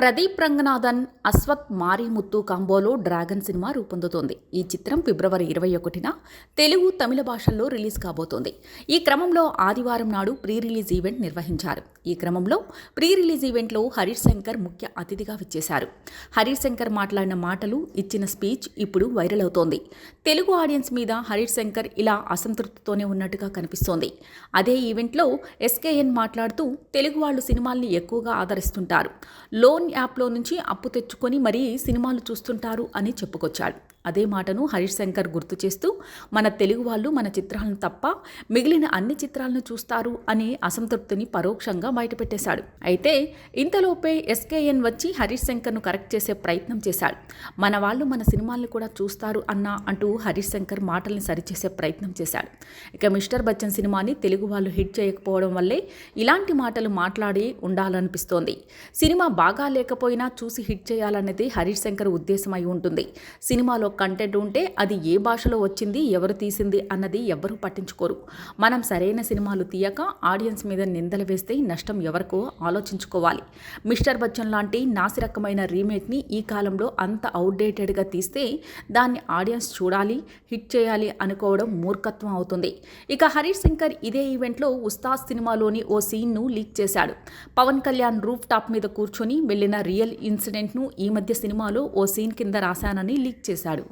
ప్రదీప్ రంగనాథన్ అశ్వత్ మారిముత్తు కాంబోలో Dragon cinema రూపొందుతోంది. ఈ చిత్రం ఫిబ్రవరి ఇరవై ఒకటిన తెలుగు తమిళ భాషల్లో రిలీజ్ కాబోతోంది. ఈ క్రమంలో ఆదివారం నాడు ప్రీ రిలీజ్ ఈవెంట్ నిర్వహించారు. ఈ క్రమంలో ప్రీ రిలీజ్ ఈవెంట్లో హరీష్ శంకర్ ముఖ్య అతిథిగా విచ్చేశారు. హరీష్ శంకర్ మాట్లాడిన మాటలు ఇచ్చిన స్పీచ్ ఇప్పుడు వైరల్ అవుతోంది. తెలుగు ఆడియన్స్ మీద హరీష్ శంకర్ ఇలా అసంతృప్తితోనే ఉన్నట్టుగా కనిపిస్తోంది. అదే ఈవెంట్లో ఎస్కేఎన్ మాట్లాడుతూ తెలుగు వాళ్ళు సినిమాల్ని ఎక్కువగా ఆదరిస్తుంటారు. లోన్ యాప్లో నుంచి అప్పు తెచ్చుకొని మరీ సినిమాలు చూస్తుంటారు అని చెప్పుకొచ్చాడు. అదే మాటను హరీష్ శంకర్ గుర్తు చేస్తూ మన తెలుగు వాళ్ళు మన చిత్రాలను తప్ప మిగిలిన అన్ని చిత్రాలను చూస్తారు అనే అసంతృప్తిని పరోక్షంగా బయటపెట్టేశాడు. అయితే ఇంతలోపే ఎస్కేఎన్ వచ్చి హరీష్ శంకర్ను కరెక్ట్ చేసే ప్రయత్నం చేశాడు. మన వాళ్ళు మన సినిమాల్ని కూడా చూస్తారు అన్న అంటూ హరీష్ శంకర్ మాటల్ని సరిచేసే ప్రయత్నం చేశాడు. ఇక మిస్టర్ బచ్చన్ సినిమాని తెలుగు వాళ్ళు హిట్ చేయకపోవడం వల్లే ఇలాంటి మాటలు మాట్లాడి ఉండాలనిపిస్తోంది. సినిమా బాగా లేకపోయినా చూసి హిట్ చేయాలనేది హరీష్ శంకర్ ఉద్దేశం అయి ఉంటుంది. సినిమాలో కంటెంట్ ఉంటే అది ఏ భాషలో వచ్చింది ఎవరు తీసింది అన్నది ఎవ్వరూ పట్టించుకోరు. మనం సరైన సినిమాలు తీయక ఆడియన్స్ మీద నిందలు వేస్తే నష్టం ఎవరికో ఆలోచించుకోవాలి. మిస్టర్ బచ్చన్ లాంటి నాసిరకమైన రీమేక్ని ఈ కాలంలో అంత అవుట్డేటెడ్గా తీస్తే దాన్ని ఆడియన్స్ చూడాలి హిట్ చేయాలి అనుకోవడం మూర్ఖత్వం అవుతుంది. ఇక హరీష్ శంకర్ ఇదే ఈవెంట్లో ఉస్తాద్ సినిమాలోని ఓ సీన్ను లీక్ చేశాడు. పవన్ కళ్యాణ్ రూఫ్ టాప్ మీద కూర్చొని వెళ్ళిన రియల్ ఇన్సిడెంట్ను ఈ మధ్య సినిమాలో ఓ సీన్ కింద రాశానని లీక్ చేశాడు.